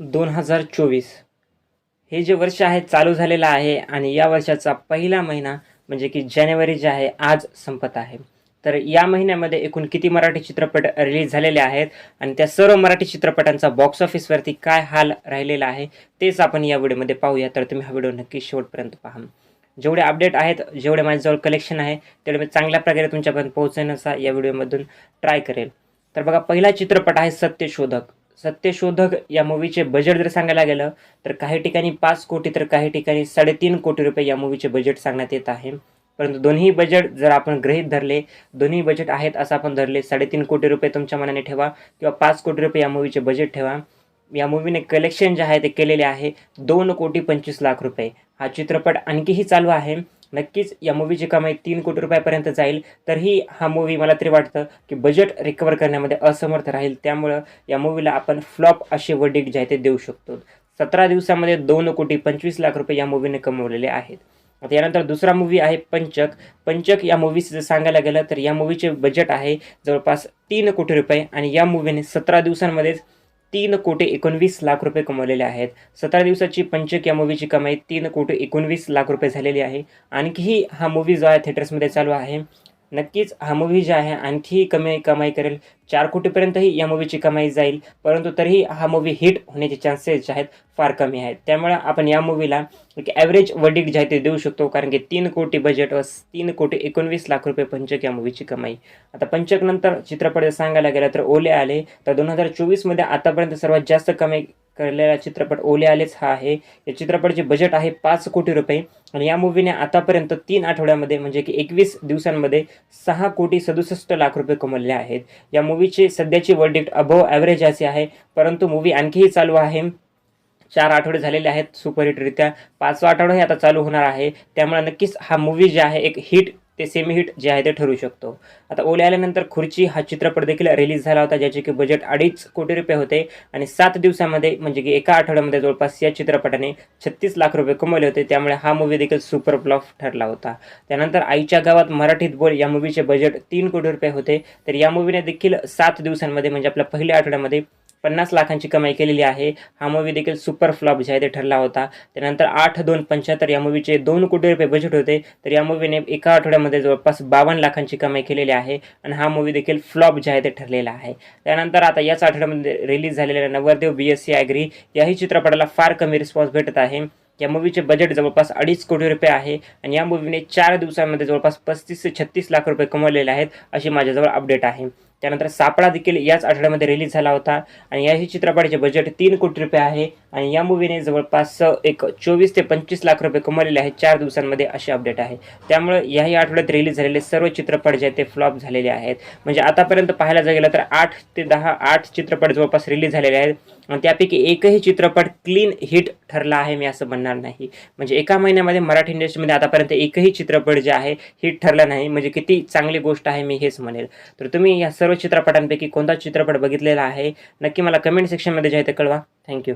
दोन हजार चोवीस. हे जे वर्ष आहे चालू झालेलं आहे आणि या वर्षाचा पहिला महिना म्हणजे की जानेवारी जे आहे आज संपत आहे. तर या महिन्यामध्ये एकूण किती मराठी चित्रपट रिलीज झालेले आहेत आणि त्या सर्व मराठी चित्रपटांचा बॉक्स ऑफिसवरती काय हाल राहिलेला आहे तेच आपण या व्हिडिओमध्ये पाहूया. तर तुम्ही हा व्हिडिओ नक्की शेवटपर्यंत पहा. जेवढे अपडेट आहेत जेवढे माझ्याजवळ कलेक्शन आहे तेवढे मी चांगल्या प्रकारे तुमच्यापर्यंत पोहोचण्याचा या व्हिडिओमधून ट्राय करेल. तर बघा पहिला चित्रपट आहे सत्यशोधक. सत्यशोधक या मूवीचे बजेट जर सांगायला गेलं तर काही ठिकाणी पाच कोटी तर काही ठिकाणी साडेतीन कोटी रुपये या मूवीचे बजेट सांगण्यात येत आहे. परंतु दोन्ही बजेट जर आपण गृहीत धरले दोन्ही बजेट आहेत असं आपण धरले साडेतीन कोटी रुपये तुमच्या मनाने ठेवा किंवा पाच कोटी रुपये या मूवीचे बजेट ठेवा. या मूवीने कलेक्शन जे आहे ते केलेले आहे दोन कोटी पंचवीस लाख रुपये. हा चित्रपट आणखीही चालू आहे. नक्कीच या मूवीची कमाई तीन कोटी रुपयापर्यंत जाईल. तरीही हा मूवी मला तरी वाटतं की बजेट रिकवर करण्यामध्ये असमर्थ राहील. त्यामुळं या मूवीला आपण फ्लॉप असे वर्डिक जे आहे ते देऊ शकतो. सतरा दिवसामध्ये दोन कोटी पंचवीस लाख रुपये या मूवीने कमवलेले आहेत. आता यानंतर दुसरा मूवी आहे पंचक. पंचक या मूवीचं जर सांगायला गेलं तर या मूवीचे बजेट आहे जवळपास तीन कोटी रुपये आणि या मूवीने सतरा दिवसांमध्येच तीन कोटी एकोणवीस लाख रुपये कमवलेले आहेत. सतरा दिवसाची पंचक या मूवीची कमाई तीन कोटी एकोणवीस लाख रुपये झालेली आहे. आणखीही हा मूवी जो आहे थिएटर्समध्ये चालू आहे. नक्कीच हा मूवी जे आहे आणखी कमी कमाई करेल. चार कोटीपर्यंतही या मूवीची कमाई जाईल. परंतु तरीही हा मूवी हिट होण्याचे चान्सेस जे आहेत फार कमी आहेत. त्यामुळे आपण या मूवीला एक ॲव्हरेज वर्डिक जे आहे ते देऊ शकतो. कारण की तीन कोटी बजेट व तीन कोटी एकोणवीस लाख रुपये पंचक या मूवीची कमाई. आता पंचक नंतर चित्रपट जर सांगायला गेला तर ओले आले. तर दोन हजार चोवीसमध्ये आतापर्यंत सर्वात जास्त कमाई करलेला चित्रपट ओले आलेच हा आहे. या चित्रपटाचे बजेट आहे पाच कोटी रुपये. आणि या मूवीने आतापर्यंत तीन आठवड्यामध्ये म्हणजे की एकवीस दिवसांमध्ये सहा कोटी सदुसष्ट लाख रुपये कमवले आहेत. या मूवीची सध्याची वर्डिक्ट अबव ॲव्हरेज असे आहे. परंतु मूवी आणखीही चालू आहे. चार आठवडे झालेले आहेत सुपरहिटरित्या. पाचवा आठवडा हे आता चालू होणार आहे. त्यामुळे नक्कीच हा मूवी जे आहे एक हिट ते सेमी हिट जे आहे ते ठरू शकतो. आता ओले आल्यानंतर खुर्ची हा चित्रपट देखील रिलीज झाला होता ज्याचे की बजेट अडीच कोटी रुपये होते आणि सात दिवसामध्ये म्हणजे की एका आठवड्यामध्ये जवळपास या चित्रपटाने छत्तीस लाख रुपये कमवले होते. त्यामुळे हा मूवी देखील सुपर फ्लॉप ठरला होता. त्यानंतर आईच्या गावात मराठीत बोल या मूवीचे बजेट तीन कोटी रुपये होते. तर या मूवीने देखील सात दिवसांमध्ये म्हणजे आपल्या पहिल्या आठवड्यामध्ये पन्नास लाखांची कमाई केलेली आहे. हा मूवी देखील सुपर फ्लॉप जे आहे ते ठरला होता. त्यानंतर आठ दोन पंच्याहत्तर या मूवीचे दोन कोटी रुपये बजेट होते. तर या मूवीने एका आठवड्यामध्ये जवळपास बावन्न लाखांची कमाई केलेली आहे आणि हा मूवी देखील फ्लॉप जे आहे ते ठरलेला आहे. त्यानंतर आता याच आठवड्यामध्ये रिलीज झालेल्या नवरदेव बी एस सी ॲग्री याही चित्रपटाला फार कमी रिस्पॉन्स भेटत आहे. या मूवीचे बजेट जवळपास अडीच कोटी रुपये आहे आणि या मूवीने चार दिवसांमध्ये जवळपास पस्तीस ते छत्तीस लाख रुपये कमवलेले आहेत अशी माझ्याजवळ अपडेट आहे. त्यानंतर सापळा देखील याच आठवड्यामध्ये रिलीज झाला होता. आणि याही चित्रपटाचे बजेट तीन कोटी रुपये आहे. आणि या मूवीने जवळपास एक चोवीस ते पंचवीस लाख रुपये कमवलेले आहेत. चार दिवसांमध्ये असे अपडेट आहे. त्यामुळे याही आठवड्यात रिलीज झालेले सर्व चित्रपट जे आहेत ते फ्लॉप झालेले आहेत. म्हणजे आतापर्यंत पाहायला जर गेलं तर आठ ते दहा आठ चित्रपट जवळपास रिलीज झालेले आहेत. आणि त्यापैकी एकही चित्रपट क्लीन हिट ठरला आहे मी असं म्हणणार नाही. म्हणजे एका महिन्यामध्ये मराठी इंडस्ट्रीमध्ये आतापर्यंत एकही चित्रपट जे आहे हिट ठरला नाही. म्हणजे किती चांगली गोष्ट आहे मी हेच म्हणेल. तर तुम्ही या सर्व सर्व चित्रपटांपैकी कोणता चित्रपट बघितलेला आहे? नक्की मला कमेंट सेक्शनमध्ये जे आहे ते कळवा. थँक्यू